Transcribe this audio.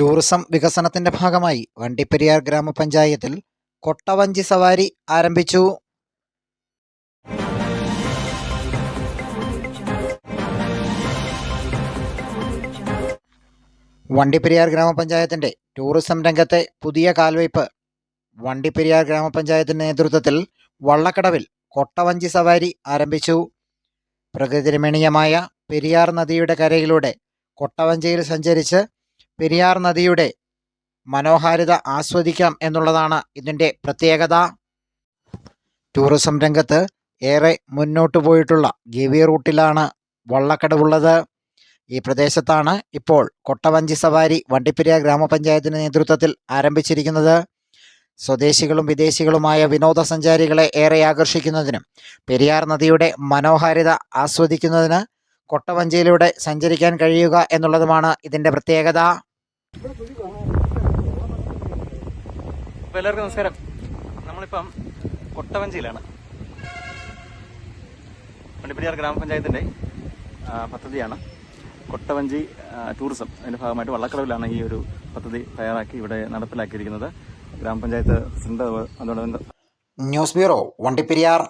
Tourism വികസനത്തിന്റെ ഭാഗമായി വണ്ടിപ്പെരിയാർ ഗ്രാമപഞ്ചായത്തിൽ കൊട്ടവഞ്ചി സവാരി ആരംഭിച്ചു. വണ്ടിപ്പെരിയാർ ഗ്രാമപഞ്ചായത്തിന്റെ ടൂറിസം രംഗത്തെ പുതിയ കാൽവയ്പ്. വണ്ടിപ്പെരിയാർ ഗ്രാമപഞ്ചായത്തിന്റെ നേതൃത്വത്തിൽ വള്ളക്കടവിൽ കൊട്ടവഞ്ചി സവാരി ആരംഭിച്ചു. പ്രകൃതിരമണീയമായ പെരിയാർ നദിയുടെ കരയിലൂടെ കൊട്ടവഞ്ചിയിൽ സഞ്ചരിച്ച് പെരിയാർ നദിയുടെ മനോഹാരിത ആസ്വദിക്കാം എന്നുള്ളതാണ് ഇതിന്റെ പ്രത്യേകത. ടൂറിസം രംഗത്ത് ഏറെ മുന്നോട്ട് പോയിട്ടുള്ള ഗവി റൂട്ടിലാണ് വള്ളക്കടവുള്ളത്. ഈ പ്രദേശത്താണ് ഇപ്പോൾ കൊട്ടവഞ്ചി സവാരി വണ്ടിപ്പെരിയാർ ഗ്രാമപഞ്ചായത്തിന്റെ നേതൃത്വത്തിൽ ആരംഭിച്ചിരിക്കുന്നത്. സ്വദേശികളും വിദേശികളുമായ വിനോദസഞ്ചാരികളെ ഏറെ ആകർഷിക്കുന്നതിനും പെരിയാർ നദിയുടെ മനോഹാരിത ആസ്വദിക്കുന്നതിന് കൊട്ടവഞ്ചിയിലൂടെ സഞ്ചരിക്കാൻ കഴിയുക എന്നുള്ളതുമാണ് ഇതിന്റെ പ്രത്യേകത. അപ്പോൾ എല്ലാവർക്കും നമസ്കാരം. നമ്മളിപ്പം കൊട്ടവഞ്ചിയിലാണ്. വണ്ടിപ്പെരിയാർ ഗ്രാമപഞ്ചായത്തിന്റെ പദ്ധതിയാണ്. കൊട്ടവഞ്ചി ടൂറിസം അതിന്റെ ഭാഗമായിട്ട് വള്ളക്കടവിലാണ് ഈ ഒരു പദ്ധതി തയ്യാറാക്കി ഇവിടെ നടപ്പിലാക്കിയിരിക്കുന്നത്. ഗ്രാമപഞ്ചായത്ത് പ്രസിഡന്റ് അതുകൊണ്ട് ന്യൂസ് ബ്യൂറോ വണ്ടിപ്പെരിയാർ.